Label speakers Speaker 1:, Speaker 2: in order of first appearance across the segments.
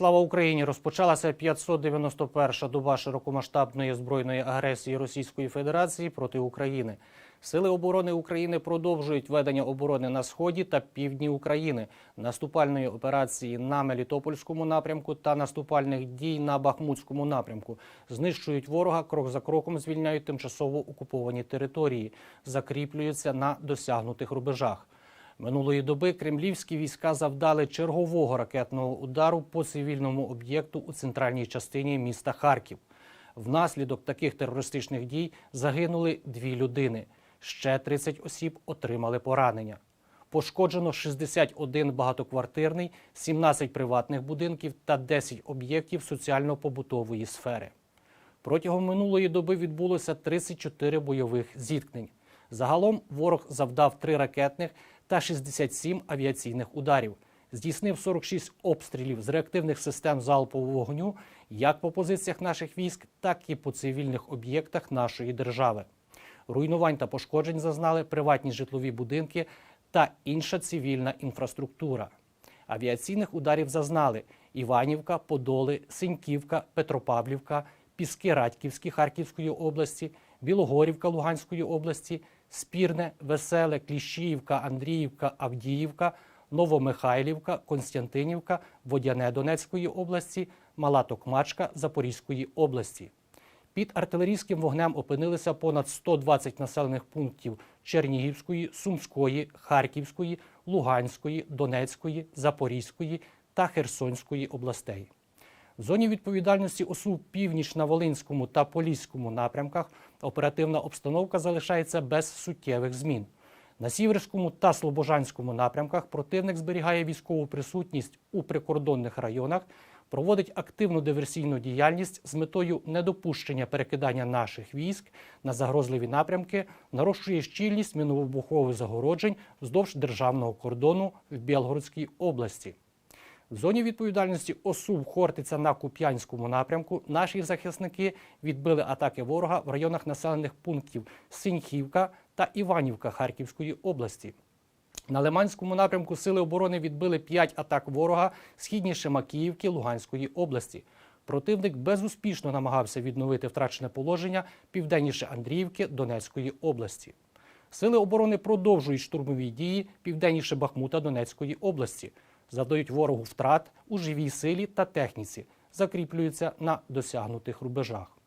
Speaker 1: Слава Україні! Розпочалася 591-ша доба широкомасштабної збройної агресії Російської Федерації проти України. Сили оборони України продовжують ведення оборони на сході та півдні України, наступальної операції на Мелітопольському напрямку та наступальних дій на Бахмутському напрямку. Знищують ворога, крок за кроком звільняють тимчасово окуповані території, закріплюються на досягнутих рубежах. Минулої доби кремлівські війська завдали чергового ракетного удару по цивільному об'єкту у центральній частині міста Харків. Внаслідок таких терористичних дій загинули дві людини. Ще 30 осіб отримали поранення. Пошкоджено 61 багатоквартирний, 17 приватних будинків та 10 об'єктів соціально-побутової сфери. Протягом минулої доби відбулося 34 бойових зіткнень. Загалом ворог завдав 3 ракетних та 67 авіаційних ударів. Здійснив 46 обстрілів з реактивних систем залпового вогню як по позиціях наших військ, так і по цивільних об'єктах нашої держави. Руйнувань та пошкоджень зазнали приватні житлові будинки та інша цивільна інфраструктура. Авіаційних ударів зазнали Іванівка, Подоли, Синьківка, Петропавлівка, Піски Радьківські Харківської області, Білогорівка Луганської області, Спірне, Веселе, Кліщіївка, Андріївка, Авдіївка, Новомихайлівка, Константинівка, Водяне Донецької області, Мала Токмачка Запорізької області. Під артилерійським вогнем опинилися понад 120 населених пунктів Чернігівської, Сумської, Харківської, Луганської, Донецької, Запорізької та Херсонської областей. В зоні відповідальності ОСУ північ на Волинському та Поліському напрямках оперативна обстановка залишається без суттєвих змін. На Сіверському та Слобожанському напрямках противник зберігає військову присутність у прикордонних районах, проводить активну диверсійну діяльність з метою недопущення перекидання наших військ на загрозливі напрямки, нарощує щільність міновибухових загороджень вздовж державного кордону в Білгородській області. В зоні відповідальності ОСУ Хортиця на Куп'янському напрямку наші захисники відбили атаки ворога в районах населених пунктів Синьхівка та Іванівка Харківської області. На Лиманському напрямку Сили оборони відбили 5 атак ворога східніше Макіївки Луганської області. Противник безуспішно намагався відновити втрачене положення південніше Андріївки Донецької області. Сили оборони продовжують штурмові дії південніше Бахмута Донецької області, завдають ворогу втрат у живій силі та техніці, закріплюються на досягнутих рубежах.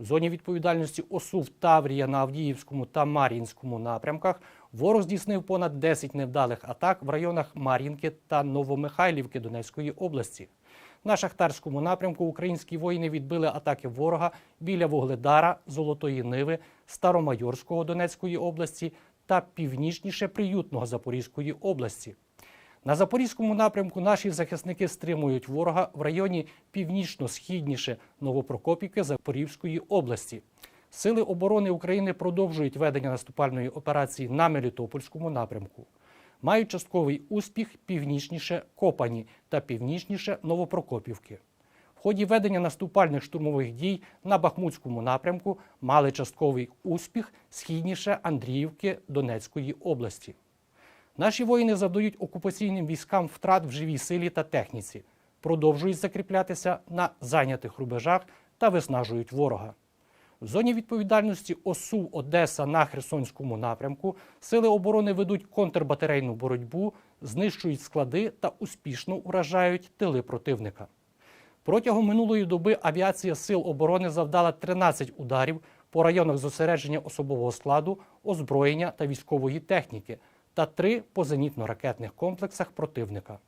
Speaker 1: В зоні відповідальності ОСУВ Таврія на Авдіївському та Мар'їнському напрямках ворог здійснив понад 10 невдалих атак в районах Мар'їнки та Новомихайлівки Донецької області. На Шахтарському напрямку українські воїни відбили атаки ворога біля Вугледара, Золотої Ниви, Старомайорського Донецької області та північніше Приютного Запорізької області. На Запорізькому напрямку наші захисники стримують ворога в районі північно-східніше Новопрокопівки Запорізької області. Сили оборони України продовжують ведення наступальної операції на Мелітопольському напрямку. Мають частковий успіх північніше Копані та північніше Новопрокопівки. В ході ведення наступальних штурмових дій на Бахмутському напрямку мали частковий успіх східніше Андріївки Донецької області. Наші воїни завдають окупаційним військам втрат в живій силі та техніці, продовжують закріплятися на зайнятих рубежах та виснажують ворога. В зоні відповідальності ОСУ Одеса на Херсонському напрямку сили оборони ведуть контрбатарейну боротьбу, знищують склади та успішно уражають тили противника. Протягом минулої доби авіація Сил оборони завдала 13 ударів по районах зосередження особового складу, озброєння та військової техніки та три по зенітно-ракетних комплексах противника.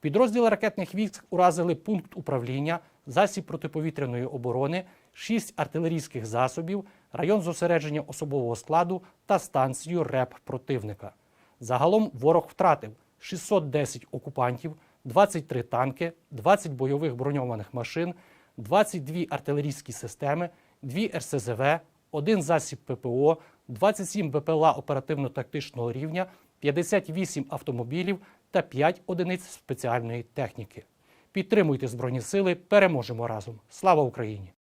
Speaker 1: Підрозділи ракетних військ уразили пункт управління, засіб протиповітряної оборони, шість артилерійських засобів, район зосередження особового складу та станцію РЕП противника. Загалом ворог втратив 610 окупантів, 23 танки, 20 бойових броньованих машин, 22 артилерійські системи, 2 РСЗВ, один засіб ППО, 27 БПЛА оперативно-тактичного рівня, 58 автомобілів та 5 одиниць спеціальної техніки. Підтримуйте Збройні Сили, переможемо разом. Слава Україні!